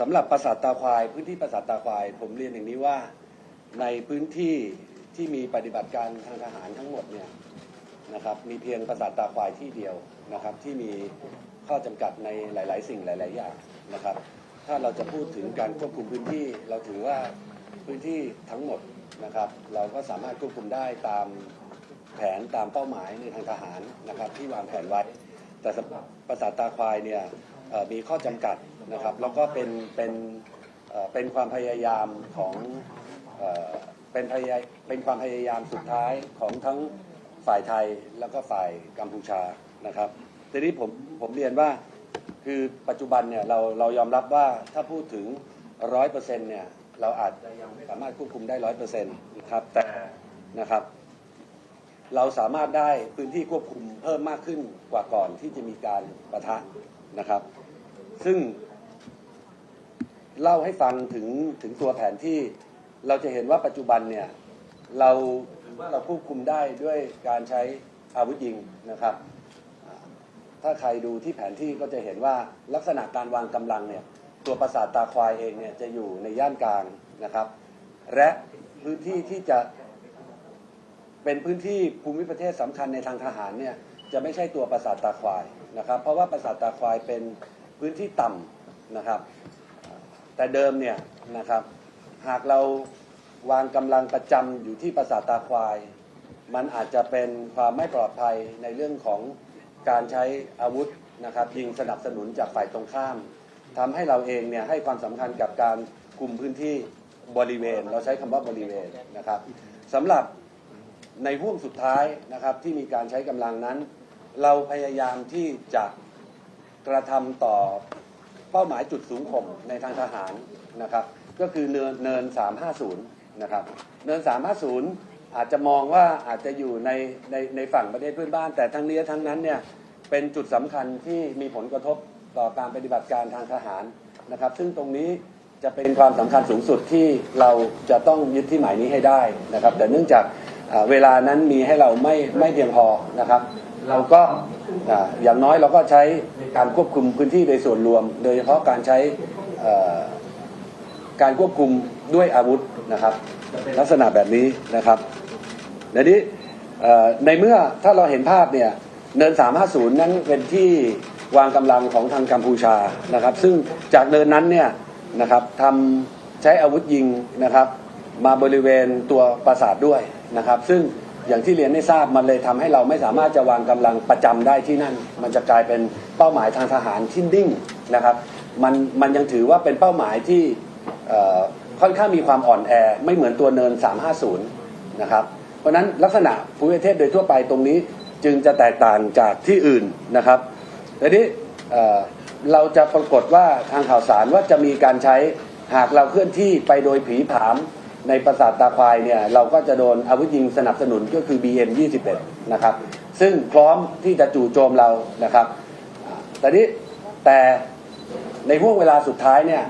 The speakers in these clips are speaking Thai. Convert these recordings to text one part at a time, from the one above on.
สำหรับปราสาทตาควาย พื้นที่ปราสาทตาควาย ผมเรียนอย่างนี้ว่าในพื้นที่ที่มีปฏิบัติการทางทหารทั้งหมดเนี่ยนะครับมีเพียงปราสาทตาควายที่เดียวนะครับที่มีข้อจำกัดในหลาย ๆ สิ่งหลาย ๆ อย่างนะครับ ถ้าเราจะพูดถึงการควบคุมพื้นที่ เราถือว่าพื้นที่ทั้งหมดนะครับ เราก็สามารถควบคุมได้ตามแผนตามเป้าหมายในทางทหารนะครับที่วางแผนไว้ แต่สำหรับปราสาทตาควายเนี่ยมีข้อจำกัด นะครับ แล้วก็เป็นเป็นเป็นความพยายามของเอ่อเป็นพยายเป็นความพยายามสุดท้ายของทั้งฝ่ายไทยแล้วก็ฝ่ายกัมพูชานะครับทีนี้ผมผมเรียนว่าคือปัจจุบันเนี่ยเราเรายอมรับว่าถ้าพูดถึงร้อยเปอร์เซ็นต์เนี่ยเราอาจจะยังไม่สามารถควบคุมได้ร้อยเปอร์เซ็นต์นะครับแต่นะครับ เราสามารถได้พื้นที่ควบคุมเพิ่มมากขึ้นกว่าก่อนที่จะมีการประทะนะครับ ซึ่ง เล่าให้ฟังถึงถึงตัวแผนที่ เราจะเห็นว่าปัจจุบันเนี่ยเราถือว่าเราควบคุมได้ด้วยการใช้อาวุธยิงนะครับ ถ้าใครดูที่แผนที่ก็จะเห็นว่าลักษณะการวางกำลังเนี่ยตัวปราสาทตาควายเองเนี่ยจะอยู่ในย่านกลางนะครับ และพื้นที่ที่จะเป็นพื้นที่ภูมิประเทศสำคัญในทางทหารเนี่ยจะไม่ใช่ตัวปราสาทตาควายนะครับ เพราะว่าปราสาทตาควายเป็นพื้นที่ต่ำนะครับ แต่เดิมเนี่ยนะครับหากเราวางกำลังประจำอยู่ที่ปราสาทตาควาย มันอาจจะเป็นความไม่ปลอดภัยในเรื่องของการใช้อาวุธนะครับยิงสนับสนุนจากฝ่ายตรงข้ามทำให้เราเองเนี่ยให้ความสำคัญกับการคุมพื้นที่บริเวณ เราใช้คำว่าบริเวณนะครับสำหรับในห่วงสุดท้ายนะครับที่มีการใช้กำลังนั้น เราพยายามที่จะกระทำต่อ เป้าหมายจุดสูงข่มในทางทหารนะครับ ก็คือเนินเนิน 350 นะครับ เนิน 350 อาจจะมองว่าอาจจะอยู่ในในในฝั่งประเทศเพื่อนบ้าน แต่ทั้งนี้ทั้งนั้นเนี่ยเป็นจุดสำคัญที่มีผลกระทบต่อการปฏิบัติการทางทหารนะครับ ซึ่งตรงนี้จะเป็นความสำคัญสูงสุดที่เราจะต้องยึดที่หมายนี้ให้ได้นะครับ แต่เนื่องจากเวลานั้นมีให้เราไม่ไม่เพียงพอนะครับ เราก็อย่างน้อยเราก็ใช้การควบคุมพื้นที่โดยส่วนรวม โดยเฉพาะการใช้การควบคุมด้วยอาวุธนะครับ ลักษณะแบบนี้นะครับเดี๋ยวนี้ในเมื่อถ้าเราเห็นภาพเนี่ยเนิน 350 นั้นเป็นที่วางกำลังของทางกัมพูชานะครับ ซึ่งจากเนินนั้นเนี่ยนะครับทำใช้อาวุธยิงนะครับ มาบริเวณตัวปราสาทด้วยนะครับ ซึ่ง อย่างที่เรียนได้ทราบมันเลยทำให้เราไม่สามารถจะวางกำลังประจำได้ที่นั่น มันจะกลายเป็นเป้าหมายทางทหารที่นิ่งนะครับมันมันยังถือว่าเป็นเป้าหมายที่ค่อนข้างมีความอ่อนแอ ไม่เหมือนตัวเนิน 350 นะครับ เพราะนั้นลักษณะภูมิประเทศโดยทั่วไปตรงนี้จึงจะแตกต่างจากที่อื่นนะครับทีนี้เราจะปรากฏว่าทางข่าวสารว่าจะมีการใช้หากเราเคลื่อนที่ไปโดยผีผาม ในปราสาทตาควายเนี่ยเราก็จะโดนอาวุธยิงสนับสนุนก็คือ BM 21นะครับ ซึ่งพร้อมที่จะจู่โจมเรานะครับแต่นี้แต่ในห่วงเวลาสุดท้ายเนี่ย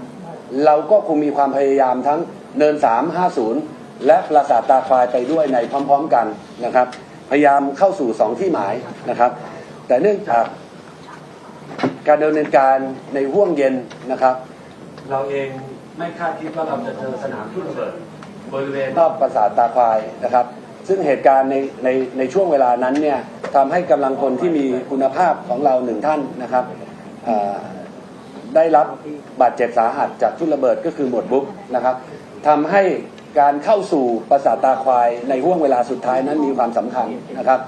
เราก็คงมีความพยายามทั้งเนิน 350 และปราสาทตาควายไปด้วยในพร้อมๆกันนะครับ พยายามเข้าสู่สองที่หมายนะครับ แต่เนื่องจากการดำเนินการในห่วงเย็นนะครับ เราเองไม่คาดคิดว่าเราจะเจอสนามทุ่นระเบิด บริเวณรอบปราสาทตาควายนะครับ ซึ่งเหตุการณ์ในในในช่วงเวลานั้นเนี่ยทำให้กำลังพลที่มีคุณภาพของเราหนึ่งท่านนะครับได้รับบาดเจ็บสาหัสจากทุ่นระเบิดก็คือหมวดบุ๊กนะครับทำให้การเข้าสู่ปราสาทตาควายในห่วงเวลาสุดท้ายนั้นมีความสำคัญนะครับ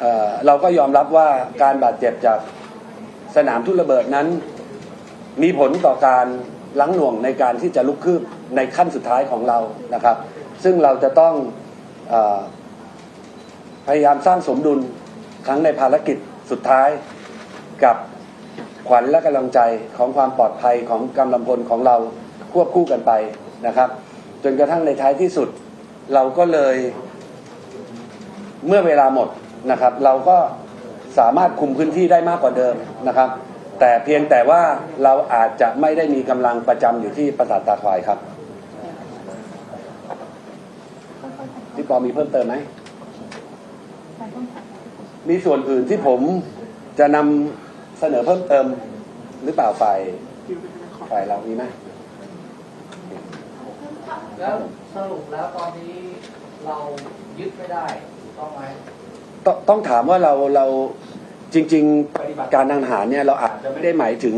เเราก็ยอมรับว่าการบาดเจ็บจากสนามทุ่นระเบิดนั้น มีผลต่อการ ลังหน่วงในการที่จะลุกคืบในขั้นสุดท้ายของเรานะครับ ซึ่งเราจะต้องออพยายามสร้างสมดุลทั้งในภารกิจสุดท้ายกับขวัญและกำลังใจของความปลอดภัยของกำลังพลของเราควบคู่กันไปนะครับ จนกระทั่งในท้ายที่สุด เราก็เลยเมื่อเวลาหมดนะครับ เราก็สามารถคุมพื้นที่ได้มากกว่าเดิมนะครับ แต่เพียงแต่ว่าเราอาจจะไม่ได้มีกำลังประจำอยู่ที่ปราสาทตาควายครับพี่ปอมีเพิ่มเติมไหม มีส่วนอื่นที่ผมจะนำเสนอเพิ่มเติมหรือเปล่าฝ่ายคิวเป็นขอฝ่ายเรามีไหมแล้วสรุปแล้วตอนนี้เรายึดไม่ได้ถูกต้องไหมต้องต้องถามว่าเราเรา จริง ๆ ปฏิบัติการทางทหารเนี่ยเราอาจจะไม่ได้หมายถึง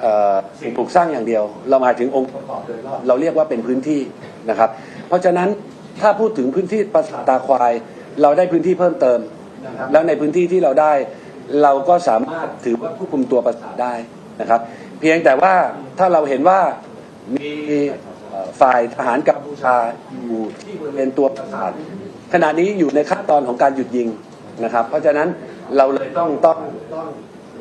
เอ่อสิ่งปลูกสร้างอย่างเดียว เราหมายถึงองค์ประกอบโดยรอบเราเรียกว่าเป็นพื้นที่นะครับ เพราะฉะนั้นถ้าพูดถึงพื้นที่ปราสาทตาควาย เราได้พื้นที่เพิ่มเติม นะครับแล้วในพื้นที่ที่เราได้เราก็สามารถถือว่าควบคุมตัวปราสาทได้นะครับ เพียงแต่ว่าถ้าเราเห็นว่ามีเอ่อฝ่ายทหารกัมพูชาอยู่ที่บริเวณตัวปราสาทขณะนี้อยู่ในขั้นตอนของการหยุดยิงนะครับ เพราะฉะนั้น เราเลยต้องต้องต้อง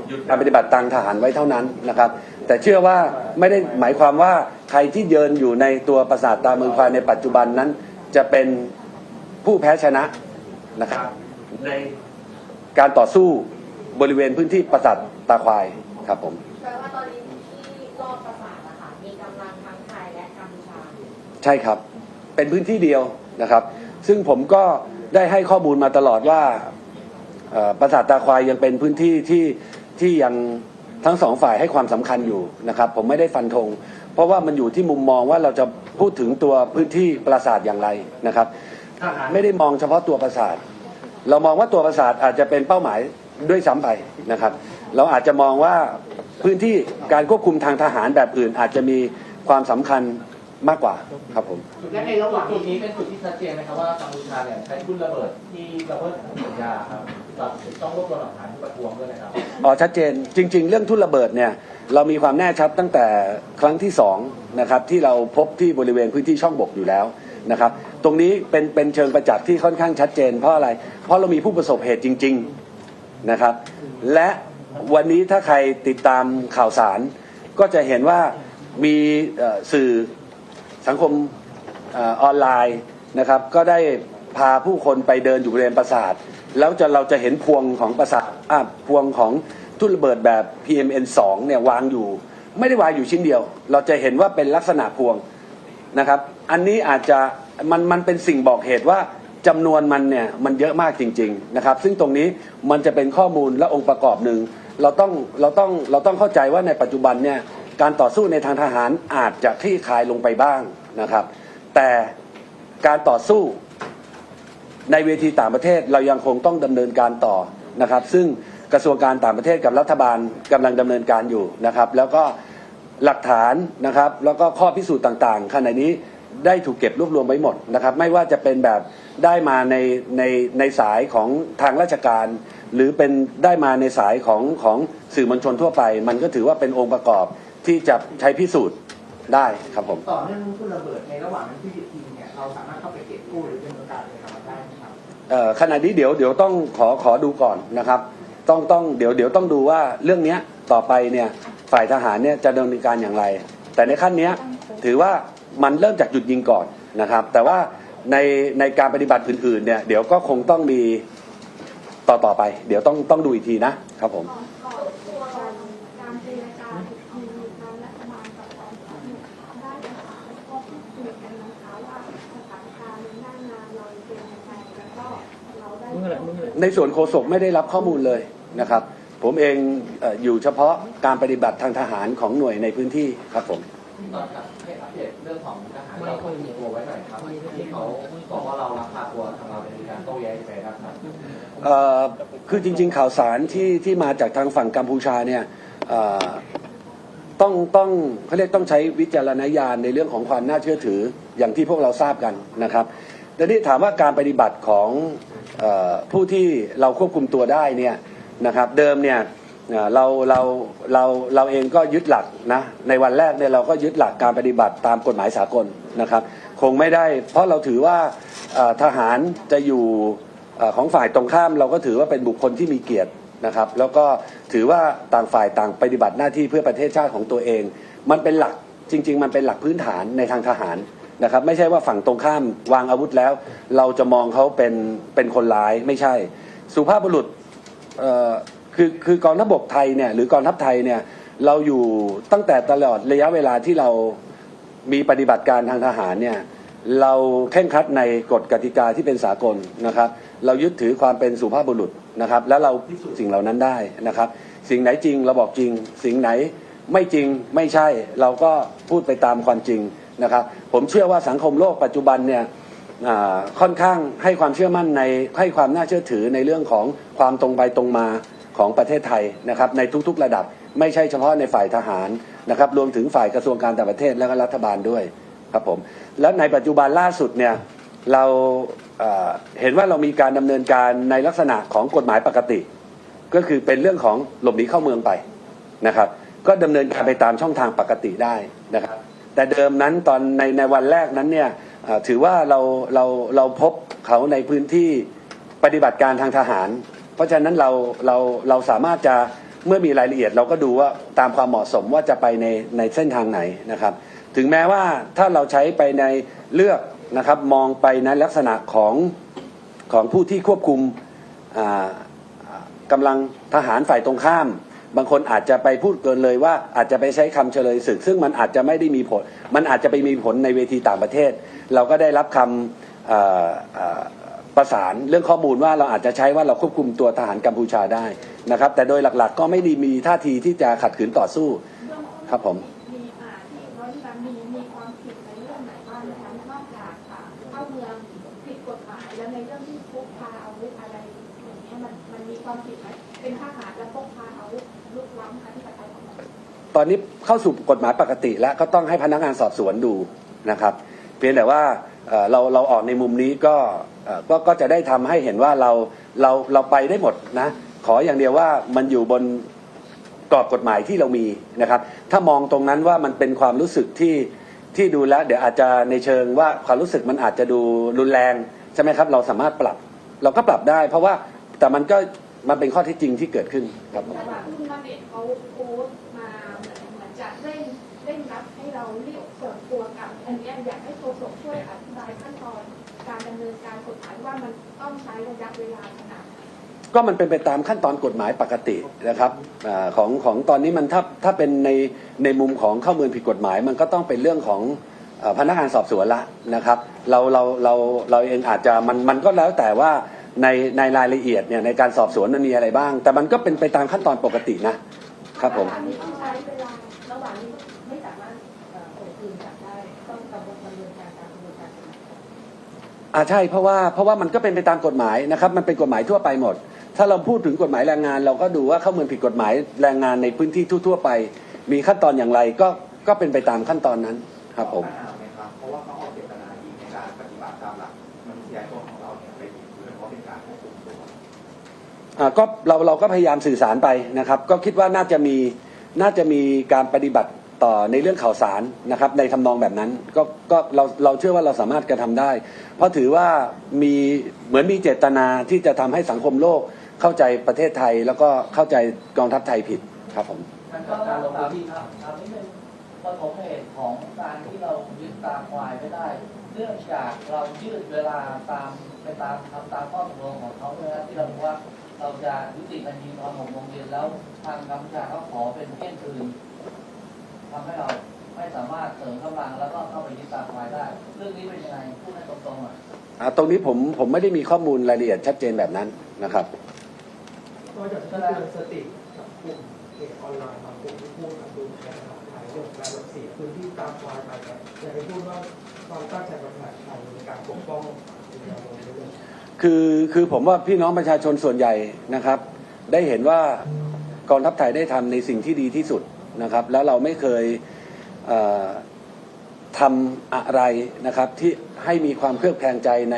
หยุดการปฏิบัติทางทหารไว้เท่านั้นนะครับ แต่เชื่อว่าไม่ได้หมายความว่าใครที่เยินอยู่ในตัวปราสาทตาเมืองควายในปัจจุบันนั้น จะเป็นผู้แพ้ชนะนะครับ ในการต่อสู้บริเวณพื้นที่ปราสาทตาควายครับผมแปลว่าตอนนี้ที่รอบประสาทนะคะมีกำลังทั้งไทยและกัมพูชาใช่ครับ เป็นพื้นที่เดียวนะครับ ซึ่งผมก็ได้ให้ข้อมูลมาตลอดว่าเอ่อ ปราสาทตาควายยังเป็นพื้นที่ที่ที่ยังทั้งสองฝ่ายให้ความสำคัญอยู่นะครับ ผมไม่ได้ฟันธงเพราะว่ามันอยู่ที่มุมมองว่าเราจะพูดถึงตัวพื้นที่ปราสาทอย่างไรนะครับทหารไม่ได้มองเฉพาะตัวปราสาท เรามองว่าตัวปราสาทอาจจะเป็นเป้าหมายด้วยซ้ำไปนะครับ เราอาจจะมองว่าพื้นที่การควบคุมทางทหารแบบอื่น อาจจะมีความสำคัญมากกว่าครับผมและในระหว่างจุดนี้เป็นจุดที่ชัดเจนไหมครับว่ากัมพูชาเนี่ยใช้ทุ่นระเบิดที่ระเบิดสัญญาครับ ต้องรวบรวมหลักฐานที่ประท้วงด้วยนะครับอ๋อชัดเจนจริง ๆ เรื่องทุ่นระเบิดเนี่ยเรามีความแน่ชัดตั้งแต่ครั้งที่สองนะครับที่เราพบที่บริเวณพื้นที่ช่องบกอยู่แล้วนะครับ ตรงนี้เป็นเป็นเชิงประจักษ์ที่ค่อนข้างชัดเจน เพราะอะไร เพราะเรามีผู้ประสบเหตุจริง ๆนะครับ และวันนี้ถ้าใครติดตามข่าวสาร ก็จะเห็นว่ามีสื่อสังคมออนไลน์นะครับ ก็ได้ พาผู้คนไปเดินอยู่บริเวณปราสาท แล้วจะเราจะเห็นพวงของปราสาทอะพวงของทุ่นระเบิดแบบ PMN2 เนี่ยวางอยู่ ไม่ได้วางอยู่ชิ้นเดียว เราจะเห็นว่าเป็นลักษณะพวงนะครับ อันนี้อาจจะมันมันเป็นสิ่งบอกเหตุว่าจำนวนมันเนี่ยมันเยอะมากจริง ๆนะครับ ซึ่งตรงนี้มันจะเป็นข้อมูลและองค์ประกอบหนึ่งเราต้องเราต้องเราต้องเข้าใจว่าในปัจจุบันเนี่ยการต่อสู้ในทางทหารอาจจะคลี่คลายลงไปบ้างนะครับ แต่การต่อสู้ ในเวทีต่างประเทศเรายังคงต้องดำเนินการต่อนะครับ ซึ่งกระทรวงการต่างประเทศกับรัฐบาลกำลังดำเนินการอยู่นะครับ แล้วก็หลักฐานนะครับ แล้วก็ข้อพิสูจน์ต่างๆขณะนี้ได้ถูกเก็บรวบรวมไว้หมดนะครับ ไม่ว่าจะเป็นแบบได้มาในในในสายของทางราชการ หรือเป็นได้มาในสายของของสื่อมวลชนทั่วไป มันก็ถือว่าเป็นองค์ประกอบที่จะใช้พิสูจน์ได้ครับผม ต่อเนื่องทุนระเบิดในระหว่างนั้นที่ยิงเนี่ยเราสามารถเข้าไปเก็บกู้หรือเป็นการ ขณะนี้เดี๋ยวเดี๋ยวต้องขอขอดูก่อนนะครับ ต้องต้องเดี๋ยวเดี๋ยวต้องดูว่าเรื่องเนี้ยต่อไปเนี่ยฝ่ายทหารเนี่ยจะดำเนินการอย่างไร แต่ในขั้นเนี้ยถือว่ามันเริ่มจากหยุดยิงก่อนนะครับ แต่ว่าในในการปฏิบัติอื่นๆเนี่ยเดี๋ยวก็คงต้องมีต่อต่อไป เดี๋ยวต้องต้องดูอีกทีนะครับผม ในส่วนโฆษกไม่ได้รับข้อมูลเลยนะครับ ผมเองเอ่ออยู่เฉพาะการปฏิบัติทางทหารของหน่วยในพื้นที่ครับผม ตอนครับให้อัปเดตเรื่องของทหารเราควบคุมตัวไว้หน่อยครับที่เขาบอกว่าเราลักพาตัวทางเราในการโต้แย้งไปนะครับเอ่อคือจริงๆ ข่าวสารที่ที่มาจากทางฝั่งกัมพูชาเนี่ยเอ่อต้องต้องเขาเรียกต้องใช้วิจารณญาณในเรื่องของความน่าเชื่อถืออย่างที่พวกเราทราบกันนะครับแต่นี่ถามว่าการปฏิบัติของเออ ผู้ที่เราควบคุมตัวได้เนี่ยนะครับเดิมเนี่ยเราเราเราเราเองก็ยึดหลักนะในวันแรกเนี่ยเราก็ยึดหลักการปฏิบัติตามกฎหมายสากลนะครับ คงไม่ได้ เพราะเราถือว่าทหารจะอยู่ของฝ่ายตรงข้ามเราก็ถือว่าเป็นบุคคลที่มีเกียรตินะครับ แล้วก็ถือว่าต่างฝ่ายต่างปฏิบัติหน้าที่เพื่อประเทศชาติของตัวเอง มันเป็นหลักจริง ๆ มันเป็นหลักพื้นฐานในทางทหาร นะครับไม่ใช่ว่าฝั่งตรงข้ามวางอาวุธแล้ว เราจะมองเขาเป็นเป็นคนร้ายไม่ใช่ สุภาพบุรุษเอ่อคือคือกองทัพบกไทยเนี่ยหรือกองทัพไทยเนี่ยเราอยู่ตั้งแต่ตลอดระยะเวลาที่เรามีปฏิบัติการทางทหารเนี่ยเราเคร่งครัดในกฎกติกาที่เป็นสากลนะครับ เรายึดถือความเป็นสุภาพบุรุษนะครับ แล้วเราพิสูจน์สิ่งเหล่านั้นได้นะครับ สิ่งไหนจริงเราบอกจริง สิ่งไหนไม่จริงไม่ใช่ เราก็พูดไปตามความจริง นะครับผมเชื่อว่าสังคมโลกปัจจุบันเนี่ยค่อนข้างให้ความเชื่อมั่นในให้ความน่าเชื่อถือในเรื่องของความตรงไปตรงมาของประเทศไทยนะครับในทุกๆระดับไม่ใช่เฉพาะในฝ่ายทหารนะครับรวมถึงฝ่ายกระทรวงการต่างประเทศและก็รัฐบาลด้วยครับผมและในปัจจุบันล่าสุดเนี่ยเราเอ่อเห็นว่าเรามีการดำเนินการในลักษณะของกฎหมายปกติ ก็คือเป็นเรื่องของหลบหนีเข้าเมืองไปนะครับ ก็ดำเนินการไปตามช่องทางปกติได้นะครับ แต่เดิมนั้นตอนในในวันแรกนั้นเนี่ยถือว่าเราเราเราพบเขาในพื้นที่ปฏิบัติการทางทหาร เพราะฉะนั้นเราเราเราสามารถจะเมื่อมีรายละเอียดเราก็ดูว่าตามความเหมาะสมว่าจะไปในในเส้นทางไหนนะครับ ถึงแม้ว่าถ้าเราใช้ไปในเลือกนะครับมองไปในลักษณะของของผู้ที่ควบคุมกำลังทหารฝ่ายตรงข้าม บางคนอาจจะไปพูดเกินเลยว่าอาจจะไปใช้คำเฉลยศึก ซึ่งมันอาจจะไม่ได้มีผล มันอาจจะไปมีผลในเวทีต่างประเทศ เราก็ได้รับคำประสานเรื่องข้อมูลว่าเราอาจจะใช้ว่าเราควบคุมตัวทหารกัมพูชาได้นะครับ แต่โดยหลักๆ ก็ไม่ได้มีท่าทีที่จะขัดขืนต่อสู้ครับผม ตอนนี้เข้าสู่กฎหมายปกติ แล้วก็ต้องให้พนักงานสอบสวนดูนะครับเพียงแต่ว่าเเราเราออกในมุมนี้ก็ก็ก็จะได้ทำให้เห็นว่าเราเราเราไปได้หมดนะขออย่างเดียวว่ามันอยู่บนกรอบกฎหมายที่เรามีนะครับ ถ้ามองตรงนั้นว่ามันเป็นความรู้สึกที่ที่ดูแล้ว เดี๋ยวอาจจะในเชิงว่าความรู้สึกมันอาจจะดูรุนแรงใช่ไหมครับ เราสามารถปรับ เราก็ปรับได้ เพราะว่าแต่มันก็มันเป็นข้อเที่จริงที่เกิดขึ้นครับผมอนเหมือนจะเร่ง เร่งรัดให้เราเรีบส่วนตัวกลับอันนี้อยากให้โฆษกช่วยอธิบายขั้นตอนการดำเนินการกฎหมายว่ามันต้องใช้ระยะเวลาขนาดไหนก็มันเป็นไปตามขั้นตอนกฎหมายปกตินะครับอของของตอนนี้มันถ้าถ้าเป็นในในมุมของเข้าเมืองผิดกฎหมาย มันก็ต้องเป็นเรื่องของอพนักงานสอบสวนละนะครับ เราเราเราเราเองอาจจะมันมันก็แล้วแต่ว่าในในรายละเอียดเนี่ยในการสอบสวนมันมีอะไรบ้าง แต่มันก็เป็นไปตามขั้นตอนปกตินะครับผม อ่าใช่เพราะว่าเพราะว่ามันก็เป็นไปตามกฎหมายนะครับ มันเป็นกฎหมายทั่วไปหมด ถ้าเราพูดถึงกฎหมายแรงงาน เราก็ดูว่าเข้าเมืองผิดกฎหมายแรงงานในพื้นที่ทั่วๆไป มีขั้นตอนอย่างไรก็ก็เป็นไปตามขั้นตอนนั้นครับผมปัญหาไหมครับเพราะว่าเขาเอาเจตนาดีในการปฏิบัติตามหลักมนุษยชนของเราเนี่ยไปผิดเพื่อเพราะเป็นการควบคุมตัวอ่าก็เราเราก็พยายามสื่อสารไปนะครับ ก็คิดว่าน่าจะมีน่าจะมีการปฏิบัติต่อ ในเรื่องข่าวสารนะครับในทำนองแบบนั้นก็ก็เราเราเชื่อว่าเราสามารถกระทำได้ เพราะถือว่ามีเหมือนมีเจตนาที่จะทำให้สังคมโลกเข้าใจประเทศไทย แล้วก็เข้าใจกองทัพไทยผิดครับผมการลงพื้นที่ครับทำนี้เป็นปฐมเหตุของการที่เรายึดตามควายไม่ได้ เนื่องจากเรายืดเวลาตามไปตามทำตามข้อตกลงของเขาด้วยนะที่เราบอกว่าเราจะยุติการยิงตอนหกโมงเย็นแล้วทางกัมพูชาเขาขอเป็นเที่ยงคืน ทำให้เราไม่สามารถเสริมกำลังแล้วก็เข้าไปยึดตามควายได้ เรื่องนี้เป็นยังไงพูดให้ตรงๆอะอ่าตรงนี้ผมผมไม่ได้มีข้อมูลรายละเอียดชัดเจนแบบนั้นนะครับนอกจากที่เตือนสติกับกลุ่มเพจออนไลน์บางกลุ่มที่พูดกับดูแลหลักฐานเรื่องการรักษาพื้นที่ตามควายไปครับอยากให้พูดว่าความตั้งใจของทหารไทยในการปกป้องในแนวโน้มนี้ด้วยคือคือผมว่าพี่น้องประชาชนส่วนใหญ่นะครับ ได้เห็นว่ากองทัพไทยได้ทำในสิ่งที่ดีที่สุด นะครับ แล้วเราไม่เคยเทำอะไรนะครับ ที่ให้มีความเครือบแคลงใจใน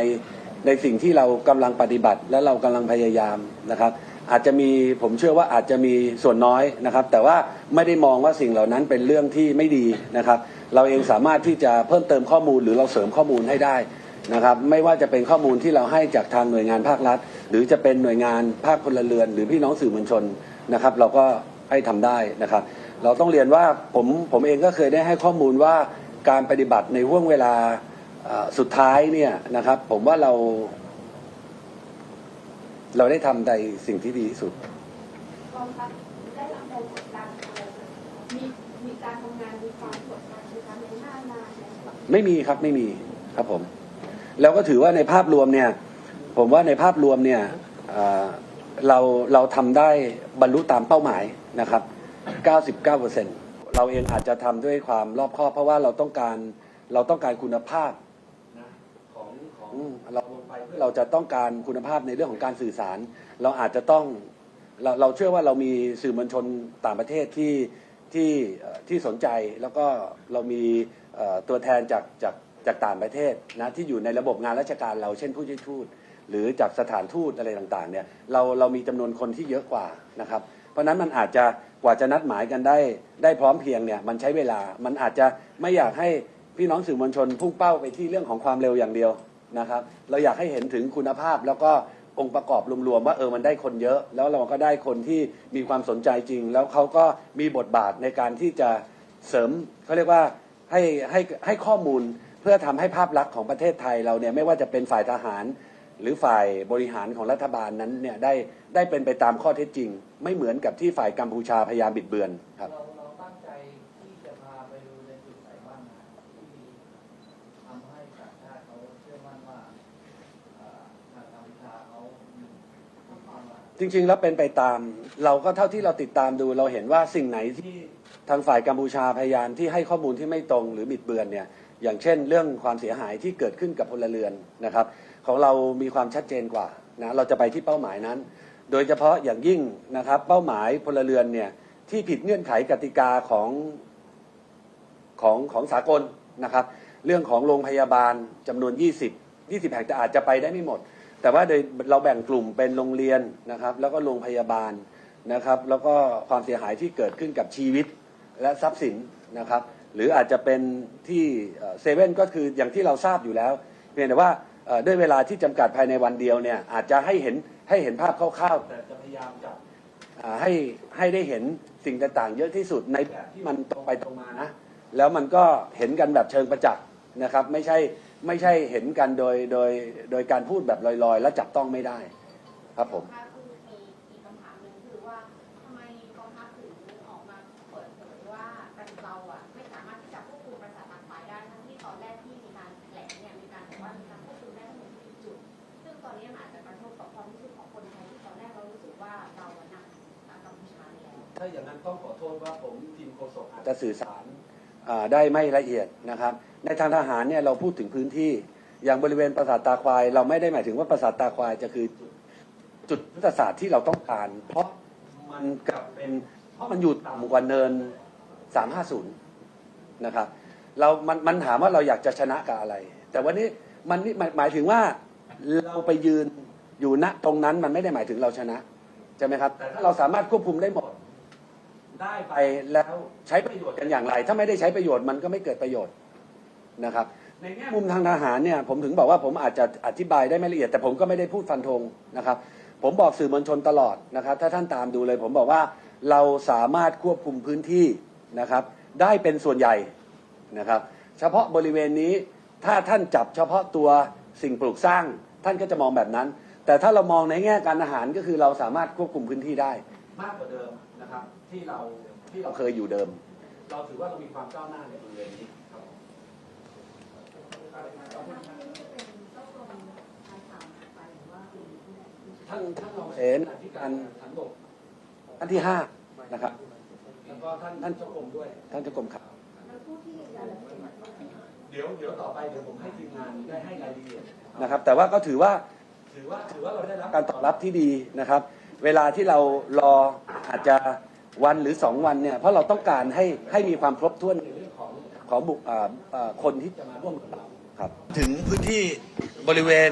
ในสิ่งที่เรากำลังปฏิบัติ และเรากำลังพยายามนะครับ อาจจะมีผมเชื่อว่าอาจจะมีส่วนน้อยนะครับ แต่ว่าไม่ได้มองว่าสิ่งเหล่านั้นเป็นเรื่องที่ไม่ดีนะครับ เราเองสามารถที่จะเพิ่มเติมข้อมูลหรือเราเสริมข้อมูลให้ได้นะครับไม่ว่าจะเป็นข้อมูลที่เราให้จากทางหน่วยงานภาครัฐ หรือจะเป็นหน่วยงานภาคพลเรือน หรือพี่น้องสื่อมวลชนนะครับ เราก็ให้ทำได้นะครับ เราต้องเรียนว่าผมผมเองก็เคยได้ให้ข้อมูลว่าการปฏิบัติในห่วงเวลาเอ่อสุดท้ายเนี่ยนะครับ ผมว่าเรา เราได้ทำในสิ่งที่ดีที่สุดกองทัพได้รับแรงกดดันอะไรไหมมีมีการทำงานมีความกดดันมีการในหน้างานอะไรไหมไม่มีครับไม่มีครับผมแล้วก็ถือว่าในภาพรวมเนี่ย ผมว่าในภาพรวมเนี่ยเอ่อเราเราทำได้บรรลุตามเป้าหมายนะครับ 99%เราเองอาจจะทำด้วยความรอบคอบเพราะว่าเราต้องการเราต้องการคุณภาพนะของของเราลงไปเพื่อเราจะต้องการคุณภาพในเรื่องของการสื่อสาร เราอาจจะต้องเราเราเชื่อว่าเรามีสื่อมวลชนต่างประเทศที่ที่เอ่อที่สนใจแล้วก็เรามีเอ่อตัวแทนจากจากจากต่างประเทศนะที่อยู่ในระบบงานราชการเราเช่นผู้ช่วยทูตหรือจากสถานทูตอะไรต่างๆเนี่ยเราเรามีจำนวนคนที่เยอะกว่านะครับ เพราะฉะนั้นมันอาจจะก ว่าจะนัดหมายกันได้ได้พร้อมเพียงเนี่ยมันใช้เวลา มันอาจจะไม่อยากให้พี่น้องสื่อมวลชนพุ่งเป้าไปที่เรื่องของความเร็วอย่างเดียวนะครับ เราอยากให้เห็นถึงคุณภาพแล้วก็องค์ประกอบรวมๆว่าเออมันได้คนเยอะ แล้วเราก็ได้คนที่มีความสนใจจริง แล้วเขาก็มีบทบาทในการที่จะเสริมเขาเรียกว่าให้ให้ให้ข้อมูลเพื่อทำให้ภาพลักษณ์ของประเทศไทยเราเนี่ยไม่ว่าจะเป็นฝ่ายทหาร หรือฝ่ายบริหารของรัฐบาลนั้นเนี่ยได้ได้เป็นไปตามข้อเท็จจริง ไม่เหมือนกับที่ฝ่ายกัมพูชาพยายามบิดเบือนครับ เราเราตั้งใจที่จะพาไปดูในจุดไหนบ้างนะที่ทำให้ต่างชาติเขาเชื่อมั่นว่าเอ่อทางกัมพูชาเขามีความหมายจริงๆแล้วเป็นไปตาม เราก็เท่าที่เราติดตามดู เราเห็นว่าสิ่งไหนที่ทางฝ่ายกัมพูชาพยายามที่ให้ข้อมูลที่ไม่ตรงหรือบิดเบือนเนี่ยอย่างเช่น เรื่องความเสียหายที่เกิดขึ้นกับพลเรือนนะครับ ของเรามีความชัดเจนกว่านะเราจะไปที่เป้าหมายนั้น โดยเฉพาะอย่างยิ่งนะครับ เป้าหมายพลเรือนเนี่ยที่ผิดเงื่อนไขกติกาของของของสากลนะครับ เรื่องของโรงพยาบาลจำนวน 20 20แห่งแต่อาจจะไปได้ไม่หมด แต่ว่าโดยเราแบ่งกลุ่มเป็นโรงเรียนนะครับ แล้วก็โรงพยาบาลนะครับ แล้วก็ความเสียหายที่เกิดขึ้นกับชีวิตและทรัพย์สินนะครับ หรืออาจจะเป็นที่เซเว่นก็คืออย่างที่เราทราบอยู่แล้วเพียงแต่ว่า ด้วยเวลาที่จำกัดภายในวันเดียวเนี่ยอาจจะให้เห็นให้เห็นภาพคร่าวๆแต่จะพยายามจับอ่าให้ให้ได้เห็นสิ่งต่างๆ เยอะที่สุดในแบบที่มันตรงไปตรงมานะแล้วมันก็เห็นกันแบบเชิงประจักษ์นะครับ ไม่ใช่ไม่ใช่เห็นกันโดยโดยโดยการพูดแบบลอยๆ แล้วจับต้องไม่ได้ครับผม ถ้าอย่างนั้นต้องขอโทษว่าผมทีมโฆษกอาจจะสื่อสารได้ไม่ละเอียดนะครับ ในทางทหารเนี่ยเราพูดถึงพื้นที่อย่างบริเวณปราสาทตาควาย เราไม่ได้หมายถึงว่าปราสาทตาควายจะคือจุดยุทธศาสตร์ที่เราต้องการ เพราะมันกลับเป็นเพราะมันอยู่ต่ำกว่าเนิน 350 นะครับ เรามันมันถามว่าเราอยากจะชนะกับอะไร แต่วันนี้มันนี่หมายหมายถึงว่าเราไปยืนอยู่ณตรงนั้นมันไม่ได้หมายถึงเราชนะใช่ไหมครับแต่ถ้าเราสามารถควบคุมได้หมด ได้ไปแล้วใช้ประโยชน์กันอย่างไร ถ้าไม่ได้ใช้ประโยชน์มันก็ไม่เกิดประโยชน์นะครับ ในแง่มุมทางทหารเนี่ยผมถึงบอกว่าผมอาจจะอธิบายได้ไม่ละเอียด แต่ผมก็ไม่ได้พูดฟันธงนะครับ ผมบอกสื่อมวลชนตลอดนะครับ ถ้าท่านตามดูเลย ผมบอกว่าเราสามารถควบคุมพื้นที่นะครับ ได้เป็นส่วนใหญ่นะครับ เฉพาะบริเวณนี้ถ้าท่านจับเฉพาะตัวสิ่งปลูกสร้าง ท่านก็จะมองแบบนั้น แต่ถ้าเรามองในแง่การอาหารก็คือเราสามารถควบคุมพื้นที่ได้ มากกว่าเดิม นะครับที่เราที่เราเคยอยู่เดิม เราถือว่าเรามีความก้าวหน้าในบริเวณนี้ครับผมท่านท่านรองเสนที่การทันบกท่านที่ห้านะครับแล้วก็ท่านท่านเจ้ากรมด้วย ท่านเจ้ากรมข่าวเดี๋ยวเดี๋ยวต่อไปเดี๋ยวผมให้ทีมงานได้ให้รายละเอียดนะครับ แต่ว่าก็ถือว่าถือว่าถือว่าเราได้รับการตอบรับที่ดีนะครับ เวลาที่เรารออาจจะวันหรือสองวันเนี่ยเพราะเราต้องการให้ให้มีความครบถ้วนในเรื่องของของบุคอ่าอ่าคนที่จะมาร่วมกับเราครับ ถึงพื้นที่บริเวณ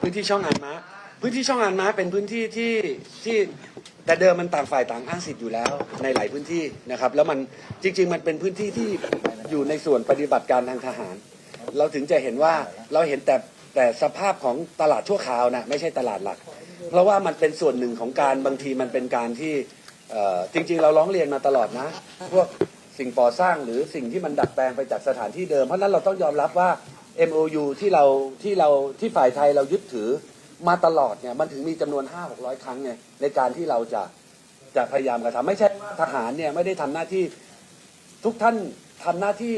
พื้นที่ช่องอานม้าพื้นที่ช่องอานม้าเป็นพื้นที่ที่ที่แต่เดิมมันต่างฝ่ายต่างอ้างสิทธิ์อยู่แล้วในหลายพื้นที่นะครับ แล้วมันจริง ๆ มันเป็นพื้นที่ที่อยู่ในส่วนปฏิบัติการทางทหาร เราถึงจะเห็นว่าเราเห็นแต่แต่สภาพของตลาดชั่วคราวนะไม่ใช่ตลาดหลัก เพราะว่ามันเป็นส่วนหนึ่งของการบางทีมันเป็นการที่จริง ๆ เราร้องเรียนมาตลอดนะ พวกสิ่งก่อสร้างหรือสิ่งที่มันดัดแปลงไปจากสถานที่เดิม เพราะนั้นเราต้องยอมรับว่า MOU ที่เราที่เราที่ฝ่ายไทยเรายึดถือมาตลอดเนี่ยมันถึงมีจำนวน 5 6 0 0 ครั้งไงในการที่เราจะจะพยายามกระทำไม่ใช่ว่าทหารเนี่ยไม่ได้ทำหน้าที่ทุกท่านทำหน้าที่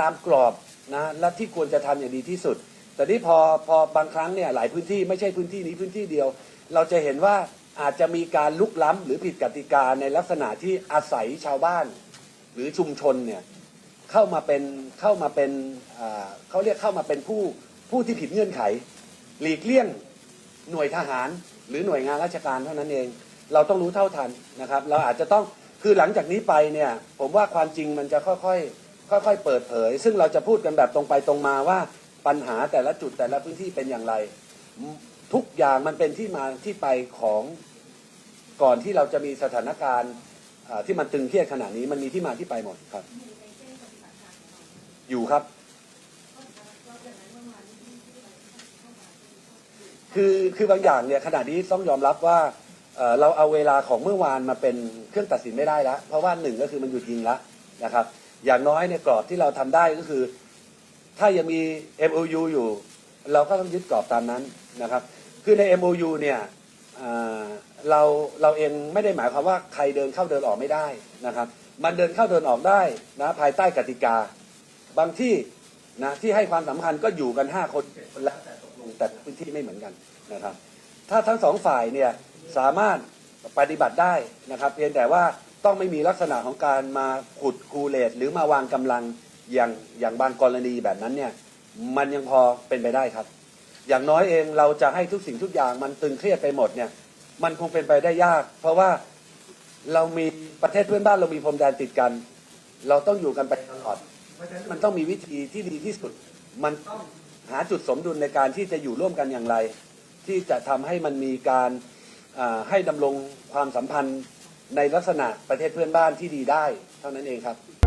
ตามกรอบนะและที่ควรจะทำอย่างดีที่สุด แต่ที่พอพอบางครั้งเนี่ยหลายพื้นที่ไม่ใช่พื้นที่นี้พื้นที่เดียว เราจะเห็นว่าอาจจะมีการลุกล้ำหรือผิดกติกาในลักษณะที่อาศัยชาวบ้านหรือชุมชนเนี่ยเข้ามาเป็นเข้ามาเป็นเขาเรียกเข้ามาเป็นผู้ผู้ที่ผิดเงื่อนไข หลีกเลี่ยงหน่วยทหาร หรือหน่วยงานราชการเท่านั้นเอง เราต้องรู้เท่าทันนะครับ เราอาจจะต้องคือหลังจากนี้ไปเนี่ยผมว่าความจริงมันจะค่อยๆค่อยๆเปิดเผย ซึ่งเราจะพูดกันแบบตรงไปตรงมาว่าปัญหาแต่ละจุดแต่ละพื้นที่เป็นอย่างไร ทุกอย่างมันเป็นที่มาที่ไปของก่อนที่เราจะมีสถานการณ์ที่มันตึงเครียดขนาดนี้มันมีที่มาที่ไปหมดครับ อยู่ครับ คือคือบางอย่างเนี่ยขณะนี้ต้องยอมรับว่าเราเอาเวลาของเมื่อวานมาเป็นเครื่องตัดสินไม่ได้แล้วเพราะว่าหนึ่งก็คือมันหยุดยิงแล้วนะครับ อย่างน้อยในยกรอบที่เราทำได้ก็คือ ถ้ายังมี MOU อยู่ เราก็ต้องยึดกรอบตามนั้นนะครับ คือใน MOU เนี่ยเอ่อเราเราเองไม่ได้หมายความว่าใครเดินเข้าเดินออกไม่ได้นะครับ มันเดินเข้าเดินออกได้นะภายใต้กติกา บางที่นะที่ให้ความสำคัญก็อยู่กันห้าคนแล้วแต่ตกลงแต่พื้นที่ไม่เหมือนกันนะครับ ถ้าทั้งสองฝ่ายเนี่ยสามารถปฏิบัติได้นะครับ เพียงแต่ว่าต้องไม่มีลักษณะของการมาขุดคูเลตหรือมาวางกำลังอย่างอย่างบางกรณีแบบนั้นเนี่ยมันยังพอเป็นไปได้ครับ อย่างน้อยเองเราจะให้ทุกสิ่งทุกอย่างมันตึงเครียดไปหมดเนี่ย มันคงเป็นไปได้ยาก เพราะว่าเรามีประเทศเพื่อนบ้านเรามีพรมแดนติดกัน เราต้องอยู่กันไปตลอด เพราะฉะนั้นมันต้องมีวิธีที่ดีที่สุด มันต้องหาจุดสมดุลในการที่จะอยู่ร่วมกันอย่างไร ที่จะทำให้มันมีการให้ดำรงความสัมพันธ์ในลักษณะประเทศเพื่อนบ้านที่ดีได้ เท่านั้นเองครับ